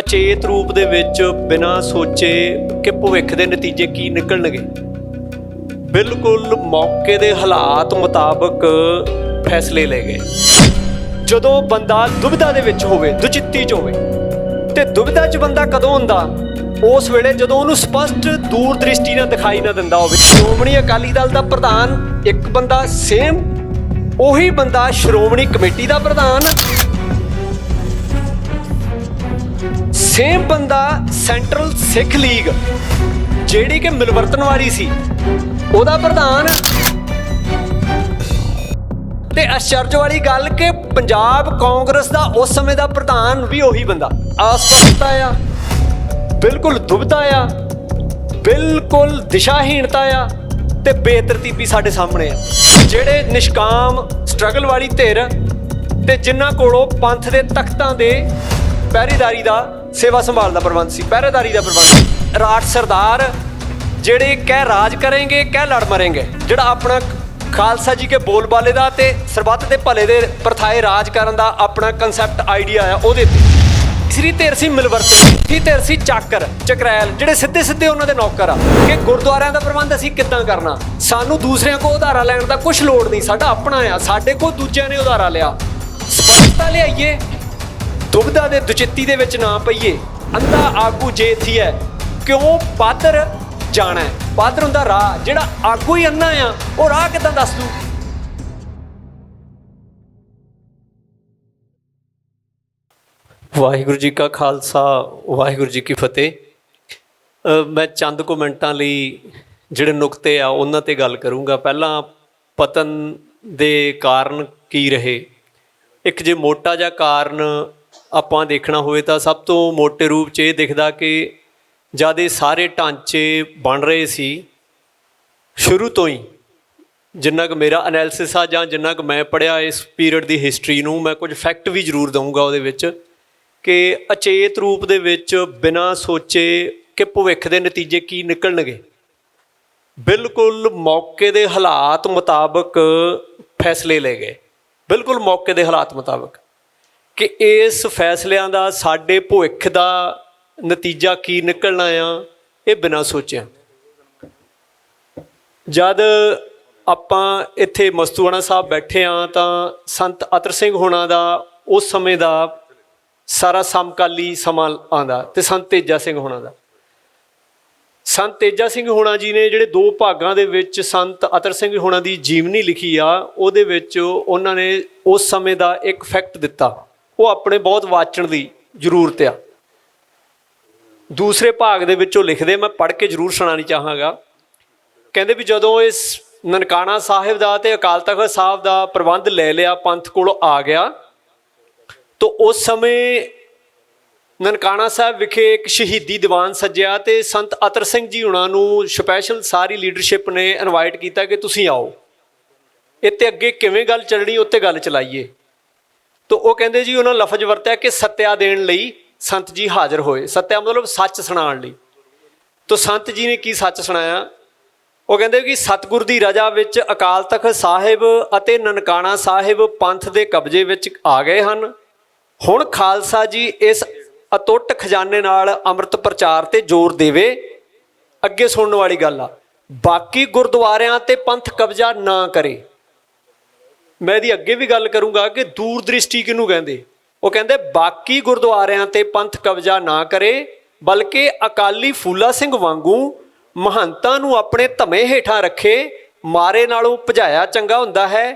ਅਚੇਤ ਰੂਪ ਦੇ ਵਿੱਚ ਬਿਨਾਂ ਸੋਚੇ ਕਿ ਭਵਿੱਖ ਦੇ ਨਤੀਜੇ ਕੀ ਨਿਕਲਣਗੇ? ਬਿਲਕੁਲ ਮੌਕੇ ਦੇ ਹਾਲਾਤ ਮੁਤਾਬਕ ਫੈਸਲੇ ਲਏ ਗਏ। ਜਦੋਂ ਬੰਦਾ ਦੁਬਿਧਾ ਦੇ ਵਿੱਚ ਹੋਵੇ, ਦੁਚਿੱਤੀ ਚ ਹੋਵੇ, ਤੇ ਦੁਬਿਧਾ ਚ ਬੰਦਾ ਕਦੋਂ ਹੁੰਦਾ? ਉਸ ਵੇਲੇ ਜਦੋਂ ਉਹਨੂੰ ਸਪਸ਼ਟ ਦੂਰ ਦ੍ਰਿਸ਼ਟੀ ਨਾਲ ਦਿਖਾਈ ਨਾ ਦਿੰਦਾ ਹੋਵੇ। ਸ਼੍ਰੋਮਣੀ ਅਕਾਲੀ ਦਲ ਦਾ ਪ੍ਰਧਾਨ ਇੱਕ ਬੰਦਾ ਸੇਮ, ਉਹੀ ਬੰਦਾ ਸ਼੍ਰੋਮਣੀ ਕਮੇਟੀ ਦਾ ਪ੍ਰਧਾਨ। ਸੇਮ ਬੰਦਾ ਸੈਂਟਰਲ ਸਿੱਖ ਲੀਗ ਜਿਹੜੀ ਕਿ ਮਿਲਵਰਤਨ ਵਾਲੀ ਸੀ, ਉਹਦਾ ਪ੍ਰਧਾਨ। ਤੇ ਅਸ਼ਚਰਜ ਵਾਲੀ ਗੱਲ ਕਿ ਪੰਜਾਬ ਕਾਂਗਰਸ ਦਾ ਉਸ ਸਮੇਂ ਦਾ ਪ੍ਰਧਾਨ ਵੀ ਉਹੀ ਬੰਦਾ। ਅਸਪਸ਼ਟਤਾ ਆ, ਬਿਲਕੁਲ ਦੁਬਤਾ ਆ, ਬਿਲਕੁਲ ਦਿਸ਼ਾਹੀਣਤਾ ਆ, ਤੇ ਬੇਤਰਤੀਬੀ ਸਾਡੇ ਸਾਹਮਣੇ ਆ। ਜਿਹੜੇ ਨਿਸ਼ਕਾਮ ਸਟਰਗਲ ਵਾਲੀ ਧਿਰ ਤੇ ਜਿਨ੍ਹਾਂ ਕੋਲੋਂ ਪੰਥ ਦੇ ਤਖਤਾਂ ਦੇ ਪਹਿਰੇਦਾਰੀ ਦਾ ਸੇਵਾ ਸੰਭਾਲ ਦਾ ਪ੍ਰਬੰਧ ਸੀ, ਪਹਿਰੇਦਾਰੀ ਦਾ ਪ੍ਰਬੰਧ ਸੀ। ਰਾਜ ਸਰਦਾਰ ਜਿਹੜੇ ਕਹਿ ਰਾਜ ਕਰਨਗੇ, ਕਹਿ ਲੜ ਮਰਨਗੇ, ਜਿਹੜਾ ਆਪਣਾ ਖਾਲਸਾ ਜੀ ਕੇ ਬੋਲਬਾਲੇ ਦਾ ਤੇ ਸਰਬੱਤ ਦੇ ਭਲੇ ਦੇ ਪਰਥਾਏ ਰਾਜ ਕਰਨ ਦਾ ਆਪਣਾ ਕਨਸੈਪਟ ਆਈਡੀਆ ਆ, ਉਹਦੇ ਤੇ। ਸ੍ਰੀ ਧਿਰ ਸੀ ਮਿਲਵਰਤਨ ਸ੍ਰੀ ਧਿਰ ਸੀ ਚਾਕਰ, ਚਕਰੈਲ, ਜਿਹੜੇ ਸਿੱਧੇ ਸਿੱਧੇ ਉਹਨਾਂ ਦੇ ਨੌਕਰ ਆ। ਕਿ ਗੁਰਦੁਆਰਿਆਂ ਦਾ ਪ੍ਰਬੰਧ ਅਸੀਂ ਕਿੱਦਾਂ ਕਰਨਾ? ਸਾਨੂੰ ਦੂਸਰਿਆਂ ਕੋਲ ਉਧਾਰਾ ਲੈਣ ਦਾ ਕੁਝ ਲੋੜ ਨਹੀਂ, ਸਾਡਾ ਆਪਣਾ ਆ, ਸਾਡੇ ਕੋਲ ਦੂਜਿਆਂ ਨੇ ਉਧਾਰਾ ਲਿਆ। ਸਪਸ਼ਟਤਾ ਲਿਆਈਏ ਦੁਬਿਧਾ ਦੇ ਦੁਚਿੱਤੀ ਦੇ ਵਿੱਚ ਨਾ ਪਈਏ। ਅੰਧਾ ਆਗੂ ਜੇ ਥੀ ਹੈ ਕਿਉਂ ਪਾਦਰ ਜਾਣਾ? ਹੈ ਪਾਦਰ ਹੁੰਦਾ ਰਾਹ, ਜਿਹੜਾ ਆਗੂ ਹੀ ਅੰਨਾ ਆ, ਉਹ ਰਾਹ ਕਿੱਦਾਂ ਦੱਸ ਦੂ? ਵਾਹਿਗੁਰੂ ਜੀ ਕਾ ਖਾਲਸਾ, ਵਾਹਿਗੁਰੂ ਜੀ ਕੀ ਫਤਿਹ। ਮੈਂ ਚੰਦ ਕੁ ਮਿੰਟਾਂ ਲਈ ਜਿਹੜੇ ਨੁਕਤੇ ਆ, ਉਹਨਾਂ ਤੇ ਗੱਲ ਕਰੂੰਗਾ। ਪਹਿਲਾਂ ਪਤਨ ਦੇ ਕਾਰਨ ਕੀ ਰਹੇ? ਇੱਕ ਜੇ ਮੋਟਾ ਜਿਹਾ ਕਾਰਨ ਆਪਾਂ ਦੇਖਣਾ ਹੋਵੇ ਤਾਂ ਸਭ ਤੋਂ ਮੋਟੇ ਰੂਪ 'ਚ ਇਹ ਦਿਖਦਾ ਕਿ ਜਦ ਇਹ ਸਾਰੇ ਢਾਂਚੇ ਬਣ ਰਹੇ ਸੀ, ਸ਼ੁਰੂ ਤੋਂ ਹੀ, ਜਿੰਨਾ ਕੁ ਮੇਰਾ ਐਨਾਲਿਸਿਸ ਆ ਜਾਂ ਜਿੰਨਾ ਕੁ ਮੈਂ ਪੜਿਆ ਇਸ ਪੀਰੀਅਡ ਦੀ ਹਿਸਟਰੀ ਨੂੰ, ਮੈਂ ਕੁਝ ਫੈਕਟ ਵੀ ਜ਼ਰੂਰ ਦਊਂਗਾ ਉਹਦੇ ਵਿੱਚ ਕਿ ਅਚੇਤ ਰੂਪ ਦੇ ਵਿੱਚ ਬਿਨਾਂ ਸੋਚੇ ਕਿ ਭਵਿੱਖ ਦੇ ਨਤੀਜੇ ਕੀ ਨਿਕਲਣਗੇ। ਬਿਲਕੁਲ ਮੌਕੇ ਦੇ ਹਾਲਾਤ ਮੁਤਾਬਕ ਫੈਸਲੇ ਲਏ ਗਏ। ਬਿਲਕੁਲ ਮੌਕੇ ਦੇ ਹਾਲਾਤ ਮੁਤਾਬਕ। ਕਿ ਇਸ ਫੈਸਲਿਆਂ ਦਾ ਸਾਡੇ ਭਵਿੱਖ ਦਾ ਨਤੀਜਾ ਕੀ ਨਿਕਲਣਾ ਆ, ਇਹ ਬਿਨਾਂ ਸੋਚਿਆ। ਜਦ ਆਪਾਂ ਇੱਥੇ ਮਸਤੂਆਣਾ ਸਾਹਿਬ ਬੈਠੇ ਆ ਤਾਂ ਸੰਤ ਅਤਰ ਸਿੰਘ ਹੋਣਾ ਦਾ ਉਸ ਸਮੇਂ ਦਾ ਸਾਰਾ ਸਮਕਾਲੀ ਸਮਾਂ ਆਂਦਾ ਤੇ ਸੰਤ ਤੇਜਾ ਸਿੰਘ ਹੋਣਾ ਦਾ। ਸੰਤ ਤੇਜਾ ਸਿੰਘ ਹੋਣਾ ਜੀ ਨੇ ਜਿਹੜੇ ਦੋ ਭਾਗਾਂ ਦੇ ਵਿੱਚ ਸੰਤ ਅਤਰ ਸਿੰਘ ਹੋਣਾ ਦੀ ਜੀਵਨੀ ਲਿਖੀ ਆ, ਉਹਦੇ ਵਿੱਚ ਉਹਨਾਂ ਨੇ ਉਸ ਸਮੇਂ ਦਾ ਇੱਕ ਫੈਕਟ ਦਿੱਤਾ। ਉਹ ਆਪਣੇ ਬਹੁਤ ਵਾਚਣ ਦੀ ਜ਼ਰੂਰਤ ਆ। ਦੂਸਰੇ ਭਾਗ ਦੇ ਵਿੱਚ ਉਹ ਲਿਖਦੇ, ਮੈਂ ਪੜ੍ਹ ਕੇ ਜ਼ਰੂਰ ਸੁਣਾਣੀ ਚਾਹਾਂਗਾ। ਕਹਿੰਦੇ ਵੀ ਜਦੋਂ ਇਸ ਨਨਕਾਣਾ ਸਾਹਿਬ ਦਾ ਤੇ ਅਕਾਲ ਤਖਤ ਸਾਹਿਬ ਦਾ ਪ੍ਰਬੰਧ ਲੈ ਲਿਆ, ਪੰਥ ਕੋਲ ਆ ਗਿਆ, ਤੋ ਉਸ ਸਮੇਂ ਨਨਕਾਣਾ ਸਾਹਿਬ ਵਿਖੇ ਇੱਕ ਸ਼ਹੀਦੀ ਦੀਵਾਨ ਸੱਜਿਆ ਤੇ ਸੰਤ ਅਤਰ ਸਿੰਘ ਜੀ ਉਹਨਾਂ ਨੂੰ ਸਪੈਸ਼ਲ ਸਾਰੀ ਲੀਡਰਸ਼ਿਪ ਨੇ ਇਨਵਾਈਟ ਕੀਤਾ ਕਿ ਤੁਸੀਂ ਆਓ। ਇੱਥੇ ਅੱਗੇ ਕਿਵੇਂ ਗੱਲ ਚੱਲਣੀ ਉੱਤੇ ਗੱਲ ਚਲਾਈਏ। ਤਾਂ ਉਹ ਕਹਿੰਦੇ ਜੀ ਉਹਨਾਂ ਲਫ਼ਜ਼ ਵਰਤਿਆ ਕਿ ਸੱਤਿਆ ਦੇਣ ਲਈ ਸੰਤ ਜੀ ਹਾਜ਼ਰ ਹੋਏ। ਸੱਤਿਆ ਮਤਲਬ ਸੱਚ ਸੁਣਾਉਣ ਲਈ। ਤਾਂ ਸੰਤ ਜੀ ਨੇ ਕੀ ਸੱਚ ਸੁਣਾਇਆ? ਉਹ ਕਹਿੰਦੇ ਕਿ ਸਤਿਗੁਰ ਦੀ ਰਜਾ ਵਿੱਚ ਅਕਾਲ ਤਖਤ ਸਾਹਿਬ ਅਤੇ ਨਨਕਾਣਾ ਸਾਹਿਬ ਪੰਥ ਦੇ ਕਬਜ਼ੇ ਵਿੱਚ ਆ ਗਏ ਹਨ। ਹੁਣ ਖਾਲਸਾ ਜੀ ਇਸ ਅਤੁੱਟ ਖਜ਼ਾਨੇ ਨਾਲ ਅੰਮ੍ਰਿਤ ਪ੍ਰਚਾਰ ਤੇ ਜ਼ੋਰ ਦੇਵੇ। ਅੱਗੇ ਸੁਣਨ ਵਾਲੀ ਗੱਲ ਆ। ਬਾਕੀ ਗੁਰਦੁਆਰਿਆਂ ਤੇ ਪੰਥ ਕਬਜ਼ਾ ਨਾ ਕਰੇ। ਮੈਂ ਇਹਦੀ ਅੱਗੇ ਵੀ ਗੱਲ ਕਰੂੰਗਾ ਕਿ ਦੂਰ ਦ੍ਰਿਸ਼ਟੀ ਕਿਹਨੂੰ ਕਹਿੰਦੇ? ਉਹ ਕਹਿੰਦੇ, ਬਾਕੀ ਗੁਰਦੁਆਰਿਆਂ ਤੇ ਪੰਥ ਕਬਜ਼ਾ ਨਾ ਕਰੇ, ਬਲਕਿ ਅਕਾਲੀ ਫੂਲਾ ਸਿੰਘ ਵਾਂਗੂ ਮਹੰਤਾਂ ਨੂੰ ਆਪਣੇ ਧਮੇ ਹੇਠਾਂ ਰੱਖੇ, ਮਾਰੇ ਨਾਲੋਂ ਭਜਾਇਆ ਚੰਗਾ ਹੁੰਦਾ ਹੈ।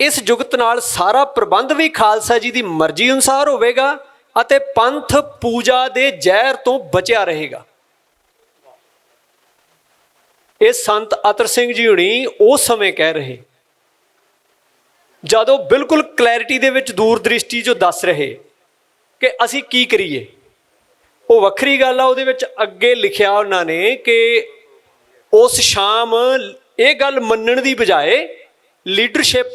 ਇਸ ਜੁਗਤ ਨਾਲ ਸਾਰਾ ਪ੍ਰਬੰਧ ਵੀ ਖਾਲਸਾ ਜੀ ਦੀ ਮਰਜ਼ੀ ਅਨੁਸਾਰ ਹੋਵੇਗਾ ਅਤੇ ਪੰਥ ਪੂਜਾ ਦੇ ਜ਼ਹਿਰ ਤੋਂ ਬਚਿਆ ਰਹੇਗਾ। ਇਹ ਸੰਤ ਅਤਰ ਸਿੰਘ ਜੀ ਹੁਣੀ ਉਸ ਸਮੇਂ ਕਹਿ ਰਹੇ ਜਦੋਂ ਬਿਲਕੁਲ ਕਲੈਰਿਟੀ ਦੇ ਵਿੱਚ ਦੂਰ ਦ੍ਰਿਸ਼ਟੀ ਜੋ ਦੱਸ ਰਹੇ ਕਿ ਅਸੀਂ ਕੀ ਕਰੀਏ, ਉਹ ਵੱਖਰੀ ਗੱਲ ਆ, ਉਹਦੇ ਵਿੱਚ ਅੱਗੇ ਲਿਖਿਆ ਉਹਨਾਂ ਨੇ ਕਿ ਉਸ ਸ਼ਾਮ ਇਹ ਗੱਲ ਮੰਨਣ ਦੀ ਬਜਾਏ ਲੀਡਰਸ਼ਿਪ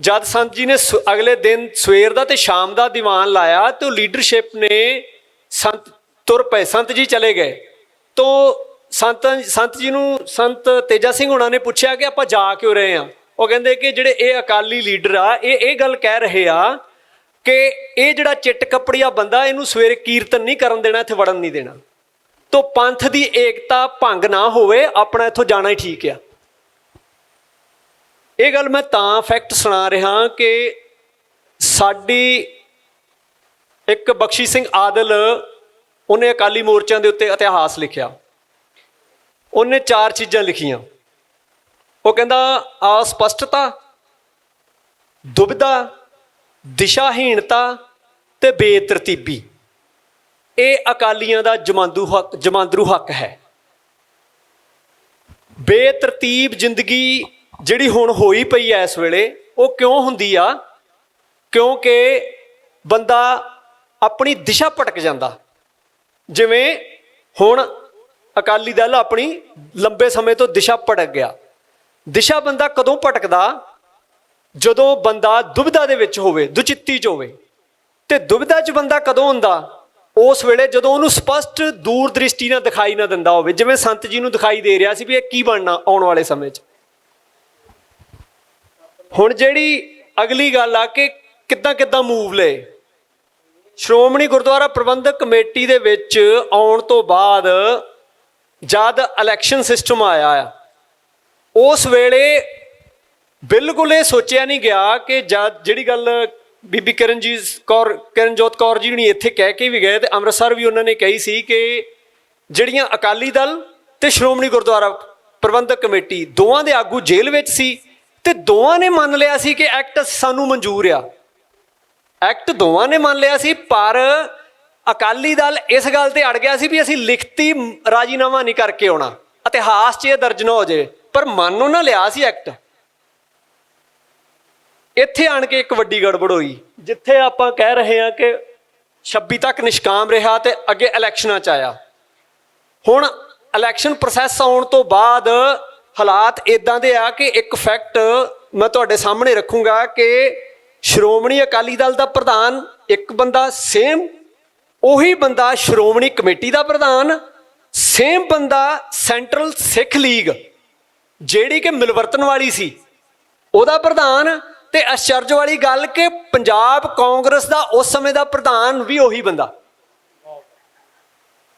ਜਦ ਸੰਤ ਜੀ ਨੇ ਸ- ਅਗਲੇ ਦਿਨ ਸਵੇਰ ਦਾ ਤੇ ਸ਼ਾਮ ਦਾ ਦੀਵਾਨ ਲਾਇਆ ਤੇ ਉਹ ਲੀਡਰਸ਼ਿਪ ਨੇ ਸੰਤ ਤੁਰ ਪਏ, ਸੰਤ ਜੀ ਚਲੇ ਗਏ। ਤੋ ਸੰਤ ਸੰਤ ਜੀ ਨੂੰ ਸੰਤ ਤੇਜਾ ਸਿੰਘ ਹੁਣਾਂ ਨੇ ਪੁੱਛਿਆ ਕਿ ਆਪਾਂ ਜਾ ਕਿਉਂ ਰਹੇ ਆ? ਉਹ ਕਹਿੰਦੇ ਕਿ ਜਿਹੜੇ ਇਹ ਅਕਾਲੀ ਲੀਡਰ ਆ, ਇਹ ਇਹ ਗੱਲ ਕਹਿ ਰਹੇ ਆ ਕਿ ਇਹ ਜਿਹੜਾ ਚਿੱਟ ਕੱਪੜੀਆ ਬੰਦਾ, ਇਹਨੂੰ ਸਵੇਰੇ ਕੀਰਤਨ ਨਹੀਂ ਕਰਨ ਦੇਣਾ, ਇੱਥੇ ਵੜਨ ਨਹੀਂ ਦੇਣਾ। ਤੋਂ ਪੰਥ ਦੀ ਏਕਤਾ ਭੰਗ ਨਾ ਹੋਵੇ, ਆਪਣਾ ਇੱਥੋਂ ਜਾਣਾ ਹੀ ਠੀਕ ਆ। ਇਹ ਗੱਲ ਮੈਂ ਤਾਂ ਫੈਕਟ ਸੁਣਾ ਰਿਹਾ ਕਿ ਸਾਡੀ ਇੱਕ ਬਖਸ਼ੀ ਸਿੰਘ ਆਦਲ ਉਹਨੇ ਅਕਾਲੀ ਮੋਰਚਿਆਂ ਦੇ ਉੱਤੇ ਇਤਿਹਾਸ ਲਿਖਿਆ। ਉਹਨੇ ਚਾਰ ਚੀਜ਼ਾਂ ਲਿਖੀਆਂ। ਉਹ ਕਹਿੰਦਾ ਅਸਪਸ਼ਟਤਾ ਦੁਬਿਧਾ, ਦਿਸ਼ਾਹੀਣਤਾ ਤੇ ਬੇਤਰਤੀਬੀ, ਇਹ ਅਕਾਲੀਆਂ ਦਾ ਜਮਾਂਦੂ ਹੱਕ, ਜਮਾਂਦਰੂ ਹੱਕ ਹੈ। ਬੇਤਰਤੀਬ ਜ਼ਿੰਦਗੀ ਜਿਹੜੀ ਹੁਣ ਹੋਈ ਪਈ ਐ ਇਸ ਵੇਲੇ, ਉਹ ਕਿਉਂ ਹੁੰਦੀ ਆ? ਕਿਉਂਕਿ ਬੰਦਾ ਆਪਣੀ ਦਿਸ਼ਾ ਭਟਕ ਜਾਂਦਾ। ਜਿਵੇਂ ਹੁਣ ਅਕਾਲੀ ਦਲ ਆਪਣੀ ਲੰਬੇ ਸਮੇਂ ਤੋਂ ਦਿਸ਼ਾ ਭਟਕ ਗਿਆ। ਦਿਸ਼ਾ ਬੰਦਾ ਕਦੋਂ ਭਟਕਦਾ? ਜਦੋਂ ਬੰਦਾ ਦੁਬਿਧਾ ਦੇ ਵਿੱਚ ਹੋਵੇ, ਦੁਚਿੱਤੀ ਚ ਹੋਵੇ। ਤੇ ਦੁਬਿਧਾ ਚ ਬੰਦਾ ਕਦੋਂ ਹੁੰਦਾ? ਉਸ ਵੇਲੇ ਜਦੋਂ ਉਹਨੂੰ ਸਪਸ਼ਟ ਦੂਰ ਦ੍ਰਿਸ਼ਟੀ ਨਾਲ ਦਿਖਾਈ ਨਾ ਦਿੰਦਾ ਹੋਵੇ। ਜਿਵੇਂ ਸੰਤ ਜੀ ਨੂੰ ਦਿਖਾਈ ਦੇ ਰਿਹਾ ਸੀ ਵੀ ਇਹ ਕੀ ਬਣਨਾ ਆਉਣ ਵਾਲੇ ਸਮੇਂ 'ਚ। ਹੁਣ ਜਿਹੜੀ ਅਗਲੀ ਗੱਲ ਆ ਕਿ ਕਿੱਦਾਂ ਕਿੱਦਾਂ ਮੂਵ ਲਏ। ਸ਼੍ਰੋਮਣੀ ਗੁਰਦੁਆਰਾ ਪ੍ਰਬੰਧਕ ਕਮੇਟੀ ਦੇ ਵਿੱਚ ਆਉਣ ਤੋਂ ਬਾਅਦ ਜਦ ਇਲੈਕਸ਼ਨ ਸਿਸਟਮ ਆਇਆ ਆ ਉਸ ਵੇਲੇ ਬਿਲਕੁਲ ਇਹ ਸੋਚਿਆ ਨਹੀਂ ਗਿਆ ਕਿ ਜਦ ਜਿਹੜੀ ਗੱਲ ਬੀਬੀ ਕਰਨਜੀਤ ਕੌਰ, ਕਰਨਜੋਤ ਕੌਰ ਜੀ ਹੁਣੀ ਇੱਥੇ ਕਹਿ ਕੇ ਵੀ ਗਏ ਤੇ ਅੰਮ੍ਰਿਤਸਰ ਵੀ ਉਹਨਾਂ ਨੇ ਕਹੀ ਸੀ ਕਿ ਜਿਹੜੀਆਂ ਅਕਾਲੀ ਦਲ ਤੇ ਸ਼੍ਰੋਮਣੀ ਗੁਰਦੁਆਰਾ ਪ੍ਰਬੰਧਕ ਕਮੇਟੀ ਦੋਵਾਂ ਦੇ ਆਗੂ ਜੇਲ੍ਹ ਵਿੱਚ ਸੀ ਤੇ ਦੋਵਾਂ ਨੇ ਮੰਨ ਲਿਆ ਸੀ ਕਿ ਐਕਟ ਸਾਨੂੰ ਮਨਜ਼ੂਰ ਆ। ਐਕਟ ਦੋਵਾਂ ਨੇ ਮੰਨ ਲਿਆ ਸੀ, ਪਰ ਅਕਾਲੀ ਦਲ ਇਸ ਗੱਲ ਤੇ ਅੜ ਗਿਆ ਸੀ ਵੀ ਅਸੀਂ ਲਿਖਤੀ ਰਾਜੀਨਾਮਾ ਨਹੀਂ ਕਰਕੇ ਆਉਣਾ। ਇਤਿਹਾਸ 'ਚ ਇਹ ਦਰਜ ਨਾ ਹੋ ਜਾਵੇ ਪਰ ਮੰਨ ਉਹਨਾਂ ਲਿਆ ਸੀ ਐਕਟ ਇੱਥੇ ਆਣ ਕੇ ਇੱਕ ਵੱਡੀ ਗੜਬੜ ਹੋਈ, ਜਿੱਥੇ ਆਪਾਂ ਕਹਿ ਰਹੇ ਹਾਂ ਕਿ 26 ਤੱਕ ਨਿਸ਼ਕਾਮ ਰਿਹਾ ਤੇ ਅੱਗੇ ਇਲੈਕਸ਼ਨਾਂ 'ਚ ਆਇਆ। ਹੁਣ ਇਲੈਕਸ਼ਨ ਪ੍ਰੋਸੈਸ ਆਉਣ ਤੋਂ ਬਾਅਦ ਹਾਲਾਤ ਇਦਾਂ ਦੇ ਆ ਕਿ ਇੱਕ ਫੈਕਟ ਮੈਂ ਤੁਹਾਡੇ ਸਾਹਮਣੇ ਰੱਖੂੰਗਾ ਕਿ ਸ਼੍ਰੋਮਣੀ ਅਕਾਲੀ ਦਲ ਦਾ ਪ੍ਰਧਾਨ ਇੱਕ ਬੰਦਾ ਸੇਮ ਉਹੀ ਬੰਦਾ ਸ਼੍ਰੋਮਣੀ ਕਮੇਟੀ ਦਾ ਪ੍ਰਧਾਨ ਸੇਮ ਬੰਦਾ ਸੈਂਟਰਲ ਸਿੱਖ ਲੀਗ ਜਿਹੜੀ ਕਿ ਮਿਲਵਰਤਨ ਵਾਲੀ ਸੀ, ਉਹਦਾ ਪ੍ਰਧਾਨ ਤੇ ਅਚਰਜ ਵਾਲੀ ਗੱਲ ਕਿ ਪੰਜਾਬ ਕਾਂਗਰਸ ਦਾ ਉਸ ਸਮੇਂ ਦਾ ਪ੍ਰਧਾਨ ਵੀ ਉਹੀ ਬੰਦਾ।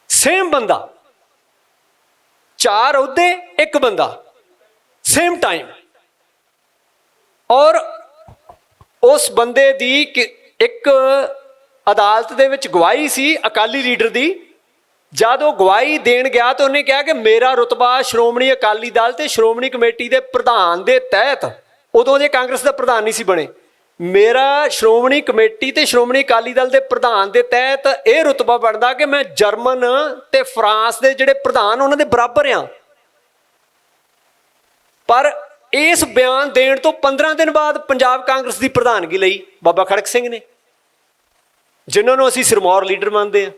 ਸੇਮ ਬੰਦਾ। ਚਾਰ ਅਹੁਦੇ, ਇੱਕ ਬੰਦਾ। ਸੇਮ ਟਾਈਮ ਔਰ ਉਸ ਬੰਦੇ ਦੀ ਕਿ- ਇੱਕ ਅਦਾਲਤ ਦੇ ਵਿੱਚ ਗਵਾਹੀ ਸੀ ਅਕਾਲੀ ਲੀਡਰ ਦੀ ਜਦ ਉਹ ਗਵਾਹੀ ਦੇਣ ਗਿਆ ਤਾਂ ਉਹਨੇ ਕਿਹਾ ਕਿ ਮੇਰਾ ਰੁਤਬਾ ਸ਼੍ਰੋਮਣੀ ਅਕਾਲੀ ਦਲ ਤੇ ਸ਼੍ਰੋਮਣੀ ਕਮੇਟੀ ਦੇ ਪ੍ਰਧਾਨ ਦੇ ਤਹਿਤ। ਉਦੋਂ ਜੇ ਕਾਂਗਰਸ ਦਾ ਪ੍ਰਧਾਨ ਨਹੀਂ ਸੀ ਬਣੇ। ਮੇਰਾ ਸ਼੍ਰੋਮਣੀ ਕਮੇਟੀ ਤੇ ਸ਼੍ਰੋਮਣੀ ਅਕਾਲੀ ਦਲ ਦੇ ਪ੍ਰਧਾਨ ਦੇ ਤਹਿਤ ਇਹ ਰੁਤਬਾ ਬਣਦਾ ਕਿ ਮੈਂ ਜਰਮਨ ਤੇ ਫਰਾਂਸ ਦੇ ਜਿਹੜੇ ਪ੍ਰਧਾਨ ਉਹਨਾਂ ਦੇ ਬਰਾਬਰ ਆ। ਪਰ ਇਸ ਬਿਆਨ ਦੇਣ ਤੋਂ 15 ਦਿਨ ਬਾਅਦ ਪੰਜਾਬ ਕਾਂਗਰਸ ਦੀ ਪ੍ਰਧਾਨਗੀ ਲਈ ਬਾਬਾ ਖੜਕ ਸਿੰਘ ਨੇ, ਜਿਨ੍ਹਾਂ ਨੂੰ ਅਸੀਂ ਸਿਰਮੌਰ ਲੀਡਰ ਮੰਨਦੇ ਆ।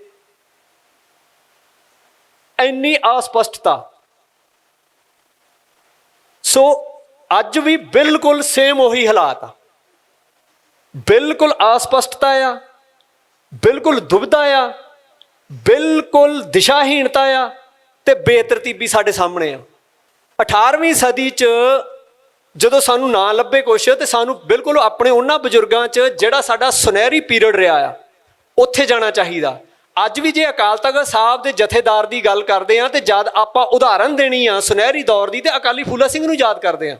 ਇੰਨੀ ਅਸਪਸ਼ਟਤਾ। ਸੋ ਅੱਜ ਵੀ ਬਿਲਕੁਲ ਸੇਮ ਉਹੀ ਹਾਲਾਤ ਆ। ਬਿਲਕੁਲ ਅਸਪਸ਼ਟਤਾ ਆ, ਬਿਲਕੁਲ ਦੁਬਦਾ ਆ, ਬਿਲਕੁਲ ਦਿਸ਼ਾਹੀਣਤਾ ਆ ਤੇ ਬੇਤਰਤੀਬੀ ਸਾਡੇ ਸਾਹਮਣੇ ਆ। 18ਵੀਂ ਸਦੀ ਚ ਜਦੋਂ ਸਾਨੂੰ ਨਾ ਲੱਭੇ ਕੁਛ ਤੇ ਸਾਨੂੰ ਬਿਲਕੁਲ ਆਪਣੇ ਉਹਨਾਂ ਬਜ਼ੁਰਗਾਂ ਚ ਜਿਹੜਾ ਸਾਡਾ ਸੁਨਹਿਰੀ ਪੀਰੀਅਡ ਰਿਹਾ ਆ, ਉੱਥੇ ਜਾਣਾ ਚਾਹੀਦਾ। ਅੱਜ ਵੀ ਜੇ ਅਕਾਲ ਤਖਤ ਸਾਹਿਬ ਦੇ ਜਥੇਦਾਰ ਦੀ ਗੱਲ ਕਰਦੇ ਆ ਤੇ ਜਦ ਆਪਾਂ ਉਦਾਹਰਨ ਦੇਣੀ ਆ ਸੁਨਹਿਰੀ ਦੌਰ ਦੀ ਤੇ ਅਕਾਲੀ ਫੂਲਾ ਸਿੰਘ ਨੂੰ ਯਾਦ ਕਰਦੇ ਆ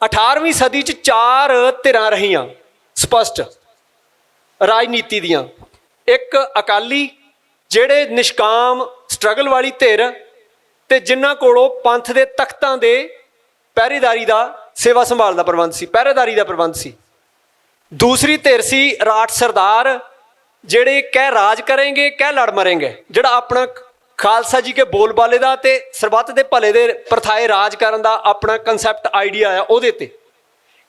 18ਵੀਂ ਸਦੀ ਚ ਚਾਰ ਧਿਰਾਂ ਰਹੀਆਂ, ਸਪਸ਼ਟ ਰਾਜਨੀਤੀ ਦੀਆਂ। ਇੱਕ ਅਕਾਲੀ, ਜਿਹੜੇ ਨਿਸ਼ਕਾਮ ਸਟਰਗਲ ਵਾਲੀ ਧਿਰ ਤੇ ਜਿਨ੍ਹਾਂ ਕੋਲੋਂ ਪੰਥ ਦੇ ਤਖਤਾਂ ਦੇ ਪਹਿਰੇਦਾਰੀ ਦਾ ਸੇਵਾ ਸੰਭਾਲ ਦਾ ਪ੍ਰਬੰਧ ਸੀ, ਪਹਿਰੇਦਾਰੀ ਦਾ ਪ੍ਰਬੰਧ ਸੀ। ਦੂਸਰੀ ਧਿਰ ਸੀ ਰਾਠ ਸਰਦਾਰ ਜਿਹੜੇ ਕਹਿ ਰਾਜ ਕਰਾਂਗੇ ਕਹਿ ਲੜ ਮਰਾਂਗੇ ਜਿਹੜਾ ਆਪਣਾ ਖਾਲਸਾ ਜੀ ਕੇ ਬੋਲਬਾਲੇ ਦਾ ਤੇ ਸਰਬੱਤ ਦੇ ਭਲੇ ਦੇ ਪਰਥਾਏ ਰਾਜ ਕਰਨ ਦਾ ਆਪਣਾ ਕਨਸੈਪਟ ਆਈਡੀਆ ਆ ਉਹਦੇ ਤੇ।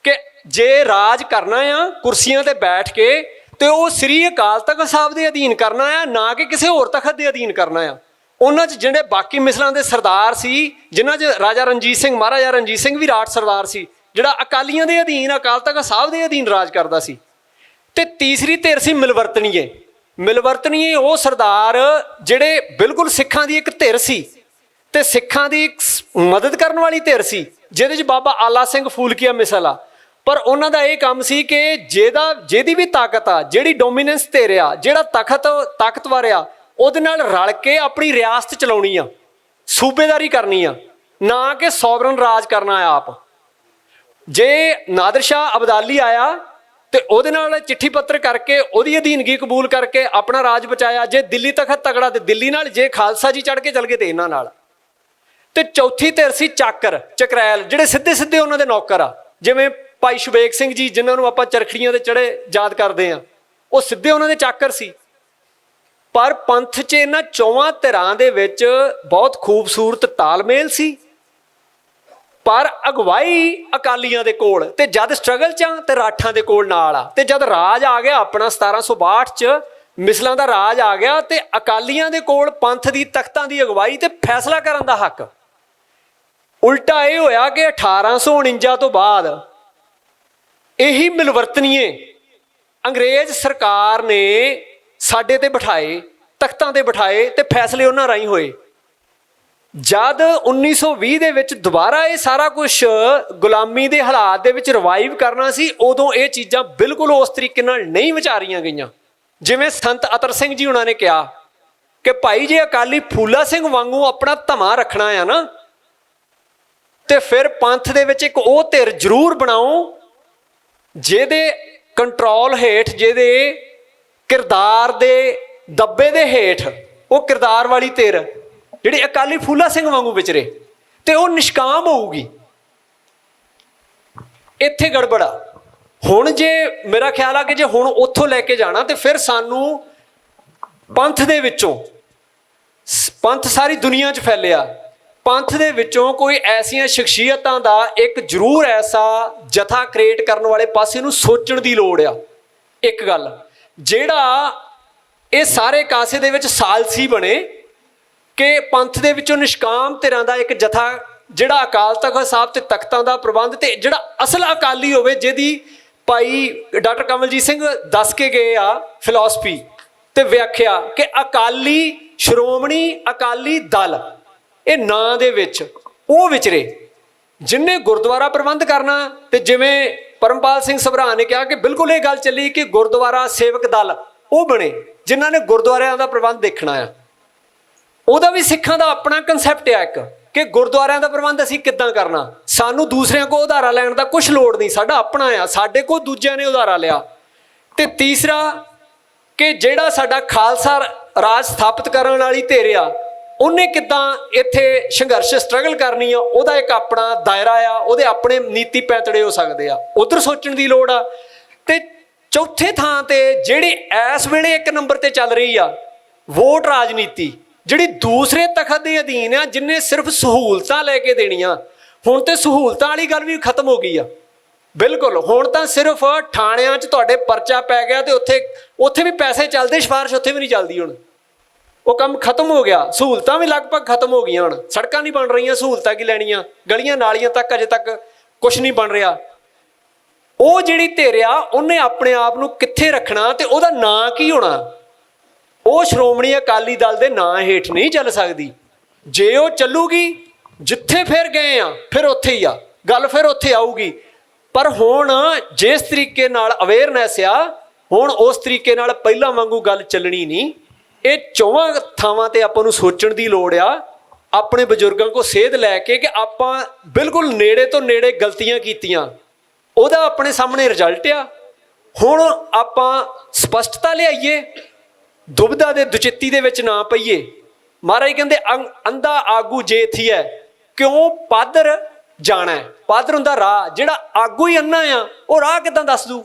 ਕਿ ਜੇ ਰਾਜ ਕਰਨਾ ਆ, ਕੁਰਸੀਆਂ ਤੇ ਬੈਠ ਕੇ ਤੇ ਉਹ ਸ੍ਰੀ ਅਕਾਲ ਤਖਤ ਸਾਹਿਬ ਦੇ ਅਧੀਨ ਕਰਨਾ ਆ, ਨਾ ਕਿ ਕਿਸੇ ਹੋਰ ਤਖਤ ਦੇ ਅਧੀਨ ਕਰਨਾ ਆ। ਉਹਨਾਂ 'ਚ ਜਿਹੜੇ ਬਾਕੀ ਮਿਸਲਾਂ ਦੇ ਸਰਦਾਰ ਸੀ, ਜਿਨ੍ਹਾਂ 'ਚ ਰਾਜਾ ਰਣਜੀਤ ਸਿੰਘ, ਮਹਾਰਾਜਾ ਰਣਜੀਤ ਸਿੰਘ ਵੀ ਰਾਜ ਸਰਦਾਰ ਸੀ, ਜਿਹੜਾ ਅਕਾਲੀਆਂ ਦੇ ਅਧੀਨ, ਅਕਾਲ ਤਖਤ ਸਾਹਿਬ ਦੇ ਅਧੀਨ ਰਾਜ ਕਰਦਾ ਸੀ ਤੇ ਤੀਸਰੀ ਧਿਰ ਸੀ ਮਿਲਵਰਤਨੀਏ। ਮਿਲਵਰਤਨੀਏ ਉਹ ਸਰਦਾਰ ਜਿਹੜੇ ਬਿਲਕੁਲ ਸਿੱਖਾਂ ਦੀ ਇੱਕ ਧਿਰ ਸੀ ਤੇ ਸਿੱਖਾਂ ਦੀ ਇੱਕ ਮਦਦ ਕਰਨ ਵਾਲੀ ਧਿਰ ਸੀ, ਜਿਹਦੇ 'ਚ ਬਾਬਾ ਆਲਾ ਸਿੰਘ ਫੂਲਕੀਆ ਮਿਸਲ ਆ। ਪਰ ਉਹਨਾਂ ਦਾ ਇਹ ਕੰਮ ਸੀ ਕਿ ਜਿਹਦਾ, ਜਿਹਦੀ ਵੀ ਤਾਕਤ ਆ, ਜਿਹੜੀ ਡੋਮੀਨੈਂਸ ਧਿਰ ਆ, ਜਿਹੜਾ ਤਖਤ, ਤਾਕਤਵਰ ਆ, ਉਹਦੇ ਨਾਲ ਰਲ ਕੇ ਆਪਣੀ ਰਿਆਸਤ ਚਲਾਉਣੀ ਆ, ਸੂਬੇਦਾਰੀ ਕਰਨੀ ਆ, ਨਾ ਕਿ ਸੋਵਰਨ ਰਾਜ ਕਰਨਾ ਆ ਆਪ। ਜੇ ਨਾਦਰ ਸ਼ਾਹ ਅਬਦਾਲੀ ਆਇਆ ਤੇ ਉਹਦੇ ਨਾਲ ਚਿੱਠੀ ਪੱਤਰ ਕਰਕੇ, ਉਹਦੀ ਅਧੀਨਗੀ ਕਬੂਲ ਕਰਕੇ ਆਪਣਾ ਰਾਜ ਬਚਾਇਆ। ਜੇ ਦਿੱਲੀ ਤਖਤ ਤਗੜਾ ਤੇ ਦਿੱਲੀ ਨਾਲ, ਜੇ ਖਾਲਸਾ ਜੀ ਚੜ ਕੇ ਚਲ ਗਏ ਤੇ ਇਹਨਾਂ ਨਾਲ। ਤੇ ਚੌਥੀ ਧਿਰ ਸੀ ਚਾਕਰ, ਚਕਰੈਲ, ਜਿਹੜੇ ਸਿੱਧੇ ਸਿੱਧੇ ਉਹਨਾਂ ਦੇ ਨੌਕਰ ਆ। ਜਿਵੇਂ ਭਾਈ ਸ਼ੁਬੇਗ ਸਿੰਘ ਜੀ, ਜਿਨ੍ਹਾਂ ਨੂੰ ਆਪਾਂ ਚਰਖੜੀਆਂ ਤੇ ਚੜੇ ਯਾਦ ਕਰਦੇ ਆ। ਉਹ ਸਿੱਧੇ ਉਹਨਾਂ ਦੇ ਚਾਕਰ ਸੀ। ਪਰ ਪੰਥ 'ਚ ਇਹਨਾਂ ਚੌਵਾਂ ਧਿਰਾਂ ਦੇ ਵਿੱਚ ਬਹੁਤ ਖੂਬਸੂਰਤ ਤਾਲਮੇਲ ਸੀ। ਪਰ ਅਗਵਾਈ ਅਕਾਲੀਆਂ ਦੇ ਕੋਲ ਤੇ ਜਦ ਸਟਰਗਲ ਚ ਆ ਤੇ ਰਾਠਾਂ ਦੇ ਕੋਲ ਨਾਲ ਆ। ਤੇ ਜਦ ਰਾਜ ਆ ਗਿਆ ਆਪਣਾ 1762 ਚ, ਮਿਸਲਾਂ ਦਾ ਰਾਜ ਆ ਗਿਆ ਤੇ ਅਕਾਲੀਆਂ ਦੇ ਕੋਲ ਪੰਥ ਦੀ ਤਖਤਾਂ ਦੀ ਅਗਵਾਈ ਤੇ ਫੈਸਲਾ ਕਰਨ ਦਾ ਹੱਕ। ਉਲਟਾ ਇਹ ਹੋਇਆ ਕਿ 1849 ਤੋਂ ਬਾਅਦ ਇਹੀ ਮਿਲਵਰਤਨੀਏ ਅੰਗਰੇਜ਼ ਸਰਕਾਰ ਨੇ ਸਾਡੇ ਤੇ ਬਿਠਾਏ, ਤਖਤਾਂ ਤੇ ਬਿਠਾਏ ਤੇ ਫੈਸਲੇ ਉਹਨਾਂ ਰਾਹੀਂ ਹੋਏ। ਜਦ 1920 ਦੇ ਵਿੱਚ ਦੁਬਾਰਾ ਇਹ ਸਾਰਾ ਕੁਝ ਗੁਲਾਮੀ ਦੇ ਹਾਲਾਤ ਦੇ ਵਿੱਚ ਰਿਵਾਈਵ ਕਰਨਾ ਸੀ, ਉਦੋਂ ਇਹ ਚੀਜ਼ਾਂ ਬਿਲਕੁਲ ਉਸ ਤਰੀਕੇ ਨਾਲ ਨਹੀਂ ਵਿਚਾਰੀਆਂ ਗਈਆਂ। ਜਿਵੇਂ ਸੰਤ ਅਤਰ ਸਿੰਘ ਜੀ ਉਹਨਾਂ ਨੇ ਕਿਹਾ ਕਿ ਭਾਈ ਜੇ ਅਕਾਲੀ ਫੂਲਾ ਸਿੰਘ ਵਾਂਗੂ ਆਪਣਾ ਧਮਾ ਰੱਖਣਾ ਆ ਨਾ, ਤੇ ਫਿਰ ਪੰਥ ਦੇ ਵਿੱਚ ਇੱਕ ਉਹ ਧਿਰ ਜ਼ਰੂਰ ਬਣਾਓ, ਜਿਹਦੇ ਕੰਟਰੋਲ ਹੇਠ, ਜਿਹਦੇ ਕਿਰਦਾਰ ਦੇ ਦੱਬੇ ਦੇ ਹੇਠ, ਉਹ ਕਿਰਦਾਰ ਵਾਲੀ ਧਿਰ ਜਿਹੜੀ ਅਕਾਲੀ ਫੂਲਾ ਸਿੰਘ ਵਾਂਗੂ ਵਿਚਰੇ, ਤੇ ਉਹ ਨਿਸ਼ਕਾਮ ਹੋਊਗੀ। ਇੱਥੇ ਗੜਬੜਾ। ਹੁਣ ਜੇ ਮੇਰਾ ਖਿਆਲ ਆ ਕਿ ਜੇ ਹੁਣ ਉੱਥੋਂ ਲੈ ਕੇ ਜਾਣਾ, ਤੇ ਫਿਰ ਸਾਨੂੰ ਪੰਥ ਦੇ ਵਿੱਚੋਂ, ਸ- ਪੰਥ ਸਾਰੀ ਦੁਨੀਆ 'ਚ ਫੈਲਿਆ। ਪੰਥ ਦੇ ਵਿੱਚੋਂ ਕੋਈ ਐਸੀਆਂ ਸ਼ਖਸੀਅਤਾਂ ਦਾ ਇੱਕ ਜ਼ਰੂਰ ਐਸਾ ਜਥਾ ਕ੍ਰੀਏਟ ਕਰਨ ਵਾਲੇ ਪਾਸੇ ਨੂੰ ਸੋਚਣ ਦੀ ਲੋੜ ਆ। ਇੱਕ ਗੱਲ, ਜਿਹੜਾ ਇਹ ਸਾਰੇ ਕਾਸੇ ਦੇ ਵਿੱਚ ਸਾਲਸੀ ਬਣੇ ਕਿ ਪੰਥ ਦੇ ਵਿੱਚੋਂ ਨਿਸ਼ਕਾਮ ਧਿਰਾਂ ਦਾ ਇੱਕ ਜਥਾ, ਜਿਹੜਾ ਅਕਾਲ ਤਖਤ ਸਾਹਿਬ ਤੇ ਤਖਤਾਂ ਦਾ ਪ੍ਰਬੰਧ ਤੇ ਜਿਹੜਾ ਅਸਲ ਅਕਾਲੀ ਹੋਵੇ, ਜਿਹਦੀ ਭਾਈ ਡਾਕਟਰ ਕਮਲਜੀਤ ਸਿੰਘ ਦੱਸ ਕੇ ਗਏ ਆ ਫਿਲਾਸਫੀ ਤੇ ਵਿਆਖਿਆ ਕਿ ਅਕਾਲੀ ਸ਼੍ਰੋਮਣੀ ਅਕਾਲੀ ਦਲ, ਇਹ ਨਾਂ ਦੇ ਵਿੱਚ, ਉਹ ਵਿਚਰੇ ਜਿਨਨੇ ਗੁਰਦੁਆਰਾ ਪ੍ਰਬੰਧ ਕਰਨਾ ਤੇ ਜਿਵੇਂ ਪਰਮਪਾਲ ਸਿੰਘ ਸਭਰਾ ਨੇ ਕਿਹਾ ਕਿ ਬਿਲਕੁਲ ਇਹ ਗੱਲ ਚੱਲੀ ਕਿ ਗੁਰਦੁਆਰਾ ਸੇਵਕ ਦਲ ਉਹ ਬਣੇ, ਜਿਨ੍ਹਾਂ ਨੇ ਗੁਰਦੁਆਰਿਆਂ ਦਾ ਪ੍ਰਬੰਧ ਦੇਖਣਾ ਆ। ਉਹਦਾ ਵੀ ਸਿੱਖਾਂ ਦਾ ਆਪਣਾ ਕਨਸੈਪਟ ਹੈ ਇੱਕ, ਕਿ ਗੁਰਦੁਆਰਿਆਂ ਦਾ ਪ੍ਰਬੰਧ ਅਸੀਂ ਕਿੱਦਾਂ ਕਰਨਾ। ਸਾਨੂੰ ਦੂਸਰਿਆਂ ਕੋਲ ਉਧਾਰਾ ਲੈਣ ਦਾ ਕੁਝ ਲੋੜ ਨਹੀਂ, ਸਾਡਾ ਆਪਣਾ ਆ, ਸਾਡੇ ਕੋਲ ਦੂਜਿਆਂ ਨੇ ਉਧਾਰਾ ਲਿਆ। ਤੇ ਤੀਸਰਾ, ਕਿ ਜਿਹੜਾ ਸਾਡਾ ਖਾਲਸਾ ਰਾਜ ਸਥਾਪਿਤ ਕਰਨ ਵਾਲੀ ਧਿਰ ਆ, ਉਹਨੇ ਕਿੱਦਾਂ ਇੱਥੇ ਸੰਘਰਸ਼ ਸਟਰਗਲ ਕਰਨੀ ਆ, ਉਹਦਾ ਇੱਕ ਆਪਣਾ ਦਾਇਰਾ ਆ, ਉਹਦੇ ਆਪਣੇ ਨੀਤੀ ਪੈਤੜੇ ਹੋ ਸਕਦੇ ਆ। ਉਧਰ ਸੋਚਣ ਦੀ ਲੋੜ ਆ। ਤੇ ਚੌਥੇ ਥਾਂ ਤੇ ਜਿਹੜੀ ਇਸ ਵੇਲੇ ਇੱਕ ਨੰਬਰ ਤੇ ਚੱਲ ਰਹੀ ਆ, ਵੋਟ ਰਾਜਨੀਤੀ। ਦੂਸਰੇ ਤਖਤ ਦੇ ਅਧੀਨ ਆ, ਜਿੰਨੇ ਸਿਰਫ ਸਹੂਲਤਾਂ ਲੈ ਕੇ ਦੇਣੀਆਂ। ਹੁਣ ਤੇ ਸਹੂਲਤਾਂ ਵਾਲੀ ਗੱਲ ਵੀ ਖਤਮ ਹੋ ਗਈ ਆ। ਬਿਲਕੁਲ, ਹੁਣ ਤਾਂ ਸਿਰਫ ਥਾਣਿਆਂ 'ਚ ਤੁਹਾਡੇ ਪਰਚਾ ਪੈ ਗਿਆ ਤੇ ਉੱਥੇ ਉੱਥੇ ਵੀ ਪੈਸੇ ਚੱਲਦੇ, ਸਿਫਾਰਿਸ਼ ਉੱਥੇ ਵੀ ਨਹੀਂ ਚੱਲਦੀ ਹੁਣ। ਉਹ ਕੰਮ ਖਤਮ ਹੋ ਗਿਆ, ਸਹੂਲਤਾਂ ਵੀ ਲਗਭਗ ਖਤਮ ਹੋ ਗਈਆਂ ਹੁਣ। ਸੜਕਾਂ ਨਹੀਂ ਬਣ ਰਹੀਆਂ, ਸਹੂਲਤਾਂ ਕੀ ਲੈਣੀਆਂ? ਗਲੀਆਂ ਨਾਲੀਆਂ ਤੱਕ ਅਜੇ ਤੱਕ ਕੁਝ ਨਹੀਂ ਬਣ ਰਿਹਾ। ਉਹ ਜਿਹੜੀ ਧਿਰ ਆ, ਉਹਨੇ ਆਪਣੇ ਆਪ ਨੂੰ ਕਿੱਥੇ ਰੱਖਣਾ ਤੇ ਉਹਦਾ ਨਾਂ ਕੀ ਹੋਣਾ? ਉਹ ਸ਼੍ਰੋਮਣੀ ਅਕਾਲੀ ਦਲ ਦੇ ਨਾਂ ਹੇਠ ਨਹੀਂ ਚੱਲ ਸਕਦੀ। ਜੇ ਉਹ ਚੱਲੂਗੀ, ਜਿੱਥੇ ਫਿਰ ਗਏ ਆ, ਫਿਰ ਉੱਥੇ ਹੀ ਆ। ਗੱਲ ਫਿਰ ਉੱਥੇ ਆਊਗੀ। ਪਰ ਹੁਣ ਜਿਸ ਤਰੀਕੇ ਨਾਲ ਅਵੇਅਰਨੈਸ ਆ, ਹੁਣ ਉਸ ਤਰੀਕੇ ਨਾਲ ਪਹਿਲਾਂ ਵਾਂਗੂ ਗੱਲ ਚੱਲਣੀ ਨਹੀਂ। ਇਹ ਚੌਵਾਂ ਥਾਵਾਂ ਤੇ ਆਪਾਂ ਨੂੰ ਸੋਚਣ ਦੀ ਲੋੜ ਆ, ਆਪਣੇ ਬਜ਼ੁਰਗਾਂ ਕੋ ਸੇਧ ਲੈ ਕੇ ਕਿ ਆਪਾਂ ਬਿਲਕੁਲ ਨੇੜੇ ਤੋਂ ਨੇੜੇ ਗਲਤੀਆਂ ਕੀਤੀਆਂ। ਉਹਦਾ ਆਪਣੇ ਸਾਹਮਣੇ ਰਿਜ਼ਲਟ ਆ। ਹੁਣ ਆਪਾਂ ਸਪਸ਼ਟਤਾ ਲਿਆਈਏ ਦੁਬਦਾ ਦੇ ਦੁਚਿੱਤੀ ਦੇ ਵਿੱਚ ਨਾ ਪਈਏ। ਮਹਾਰਾਜ ਕਹਿੰਦੇ, ਅੰਗ- ਅੰਧਾ ਆਗੂ ਜੇਥੀ ਹੈ ਕਿਉਂ ਪਾਦਰ ਜਾਣਾ? ਹੈ ਪਾਦਰ ਹੁੰਦਾ ਰਾਹ, ਜਿਹੜਾ ਆਗੂ ਹੀ ਅੰਨਾ ਆ, ਉਹ ਰਾਹ ਕਿਦਾਂ ਦੱਸ ਦੂ?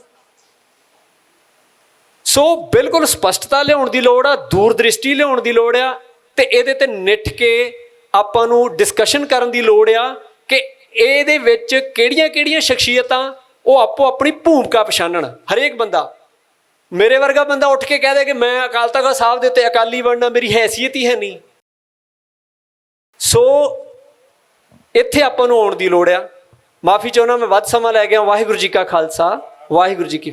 ਸੋ ਬਿਲਕੁਲ ਸਪਸ਼ਟਤਾ ਲਿਆਉਣ ਦੀ ਲੋੜ ਆ ਦੂਰ ਦ੍ਰਿਸ਼ਟੀ ਲਿਆਉਣ ਦੀ ਲੋੜ ਆ, ਤੇ ਇਹਦੇ ਤੇ ਨਿੱਠ ਕੇ ਆਪਾਂ ਨੂੰ ਡਿਸਕਸ਼ਨ ਕਰਨ ਦੀ ਲੋੜ ਆ ਕਿ ਇਹਦੇ ਵਿੱਚ ਕਿਹੜੀਆਂ-ਕਿਹੜੀਆਂ ਸ਼ਖਸੀਅਤਾਂ ਉਹ ਆਪੋ ਆਪਣੀ ਭੂਮਿਕਾ ਪਛਾਣਨ ਹਰੇਕ ਬੰਦਾ ਮੇਰੇ ਵਰਗਾ ਬੰਦਾ ਉੱਠ ਕੇ ਕਹਿ ਦੇ ਕਿ ਮੈਂ ਅਕਾਲ ਤਖਤ ਸਾਹਿਬ ਦੇ ਉੱਤੇ ਅਕਾਲੀ ਬਣਨਾ, ਮੇਰੀ ਹੈਸੀਅਤ ਹੀ ਹੈ ਨਹੀਂ। ਸੋ ਇੱਥੇ ਆਪਾਂ ਨੂੰ ਆਉਣ ਦੀ ਲੋੜ ਆ। ਮਾਫੀ ਚਾਹੁੰਦਾ, ਮੈਂ ਵੱਧ ਸਮਾਂ ਲੈ ਗਿਆ। ਵਾਹਿਗੁਰੂ ਜੀ ਕਾ ਖਾਲਸਾ, ਵਾਹਿਗੁਰੂ ਜੀ ਕੀ